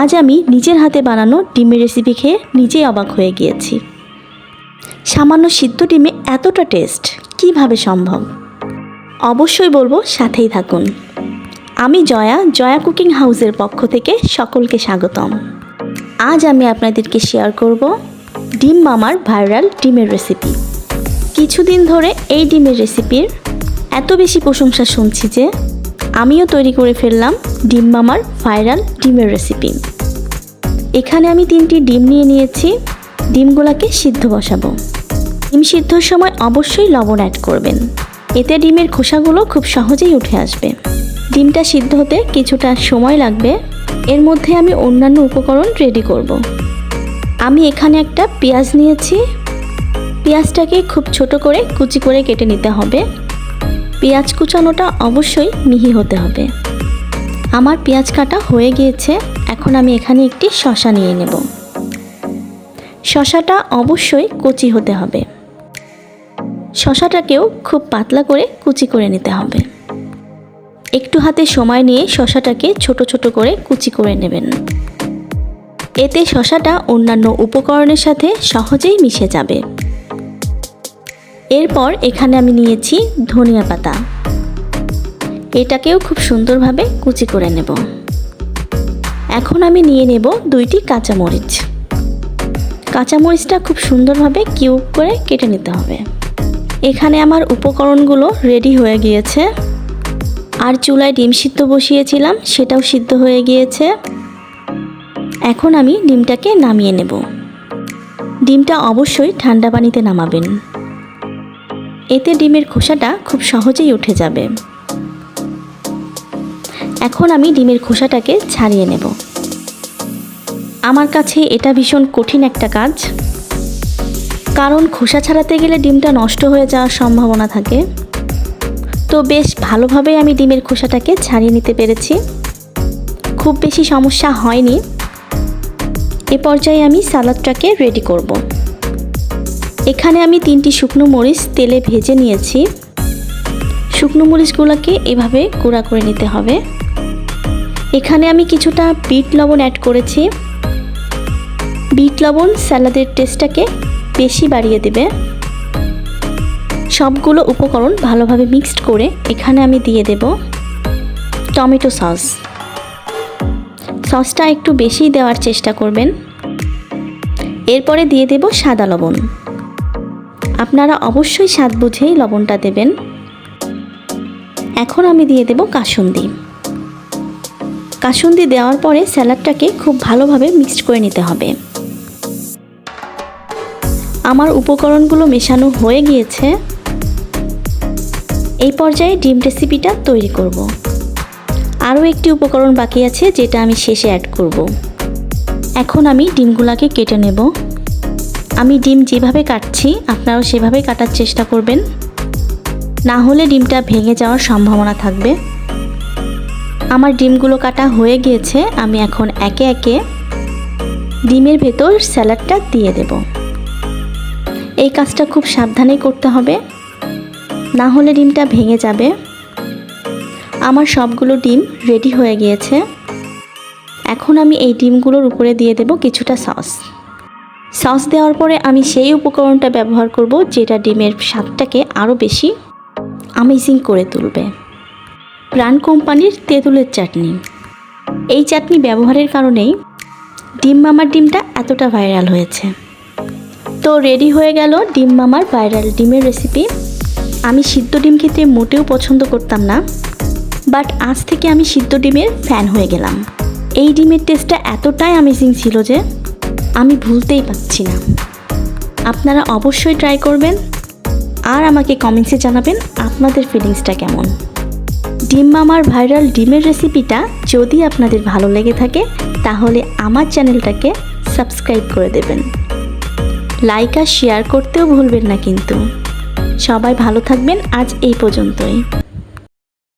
আজ আমি নিজের হাতে বানানো ডিমের রেসিপি খেয়ে নিজেই অবাক হয়ে গিয়েছি। সামান্য সিদ্ধ ডিমে এতটা টেস্ট কীভাবে সম্ভব? অবশ্যই বলব সাথেই থাকুন। আমি জয়া জয়া কুকিং হাউসের পক্ষ থেকে সকলকে স্বাগতম। আজ আমি আপনাদেরকে শেয়ার করব ডিম মামার ভাইরাল ডিমের রেসিপি কিছুদিন ধরে এই ডিমের রেসিপির এত বেশি প্রশংসা শুনছি যে আমিও তৈরি করে ফেললাম ডিম মামার ভাইরাল ডিমের রেসিপি এখানে আমি তিনটি ডিম নিয়ে নিয়েছি, ডিমগুলোকে সিদ্ধ বসাবো। ডিম সিদ্ধর সময় অবশ্যই লবণ অ্যাড করবেন। এতে ডিমের খোসাগুলো খুব সহজেই উঠে আসবে। ডিমটা সিদ্ধ হতে কিছুটা সময় লাগবে। এর মধ্যে আমি অন্যান্য উপকরণ রেডি করব। আমি এখানে একটা পেঁয়াজ নিয়েছি। পেঁয়াজটাকে খুব ছোট করে কুচি করে কেটে নিতে হবে। পেঁয়াজ কুচানোটা অবশ্যই মিহি হতে হবে। আমার পেঁয়াজ কাটা হয়ে গিয়েছে, এখন আমি এখানে একটি শশা নিয়ে নেব। শশাটা অবশ্যই কচি হতে হবে। শশাটাকেও খুব পাতলা করে কুচি করে নিতে হবে। একটু হাতে সময় নিয়ে শশাটাকে ছোট ছোট করে কুচি করে নেবেন। এতে শশাটা অন্যান্য উপকরণের সাথে সহজেই মিশে যাবে। এরপর এখানে আমি নিয়েছি ধনিয়া পাতা। এটাকেও খুব সুন্দরভাবে কুচি করে নেব। এখন আমি নিয়ে নেব দুইটি কাঁচামরিচ। কাঁচামরিচটা খুব সুন্দরভাবে কিউব করে কেটে নিতে হবে। এখানে আমার উপকরণগুলো রেডি হয়ে গিয়েছে। আর চুলায় ডিম সিদ্ধ বসিয়েছিলাম, সেটাও সিদ্ধ হয়ে গিয়েছে। এখন আমি ডিমটাকে নামিয়ে নেব। ডিমটা অবশ্যই ঠান্ডা পানিতে নামাবেন। এতে ডিমের খোসাটা খুব সহজেই উঠে যাবে। এখন আমি ডিমের খোসাটাকে ছাড়িয়ে নেব। আমার কাছে এটা ভীষণ কঠিন একটা কাজ। কারণ খোসা ছাড়াতে গেলে ডিমটা নষ্ট হয়ে যাওয়ার সম্ভাবনা থাকে। তো বেশ ভালোভাবে আমি ডিমের খোসাটাকে ছাড়িয়ে নিতে পেরেছি। খুব বেশি সমস্যা হয়নি। এ পর্যায়ে আমি সালাদটাকে রেডি করব। এখানে আমি তিনটি শুকনো মরিচ তেলে ভেজে নিয়েছি। শুকনো মরিচগুলোকে এভাবে গুঁড়া করে নিতে হবে। এখানে আমি কিছুটা বিট লবণ অ্যাড করেছি। বিট লবণ স্যালাদের টেস্টটাকে বেশি বাড়িয়ে দেবে। সবগুলো উপকরণ ভালোভাবে মিক্সড করে এখানে আমি দিয়ে দেব টমেটো সস। সসটা একটু বেশি দেওয়ার চেষ্টা করবেন। এরপরে দিয়ে দেব সাদা লবণ। আপনারা অবশ্যই স্বাদ বুঝেই লবণটা দেবেন। এখন আমি দিয়ে দেব কাসুন্দি। কাসুন্দি দেওয়ার পরে স্যালাডটাকে খুব ভালোভাবে মিক্সড করে নিতে হবে। আমার উপকরণগুলো মেশানো হয়ে গিয়েছে। এই পর্যায়ে ডিম রেসিপিটা তৈরি করব। আরও একটি উপকরণ বাকি আছে, যেটা আমি শেষে অ্যাড করব। এখন আমি ডিমগুলাকে কেটে নেব। আমি ডিম যেভাবে কাটছি, আপনারাও সেভাবে কাটার চেষ্টা করবেন। না হলে ডিমটা ভেঙে যাওয়ার সম্ভাবনা থাকবে। আমার ডিমগুলো কাটা হয়ে গিয়েছে, আমি এখন একে একে ডিমের ভেতর স্যালাডটা দিয়ে দেব। এই কাজটা খুব সাবধানে করতে হবে। না হলে ডিমটা ভেঙে যাবে। আমার সবগুলো ডিম রেডি হয়ে গিয়েছে। এখন আমি এই ডিমগুলোর উপরে দিয়ে দেব কিছুটা সস। সস দেওয়ার পরে আমি সেই উপকরণটা ব্যবহার করব যেটা ডিমের স্বাদটাকে আরও বেশি আমেজিং করে তুলবে। প্রাণ কোম্পানির তেঁতুলের চাটনি। এই চাটনি ব্যবহারের কারণেই ডিম মামার ডিমটা এতটা ভাইরাল হয়েছে। তো রেডি হয়ে গেল ডিম মামার ভাইরাল ডিমের রেসিপি আমি সিদ্ধ ডিম খেতে মোটেও পছন্দ করতাম না বাট আজ থেকে আমি সিদ্ধ ডিমের ফ্যান হয়ে গেলাম। এই ডিমের টেস্টটা এতটাই আমেজিং ছিল যে আমি ভুলতেই পারছি না। আপনারা অবশ্যই ট্রাই করবেন আর আমাকে কমেন্টসে জানাবেন আপনাদের ফিলিংসটা কেমন। ডিম মামার ভাইরাল ডিমের রেসিপিটা যদি আপনাদের ভালো লেগে থাকে, তাহলে আমার চ্যানেলটাকে সাবস্ক্রাইব করে দেবেন। লাইক আর শেয়ার করতেও ভুলবেন না কিন্তু। সবাই ভালো থাকবেন আজ এই পর্যন্তই।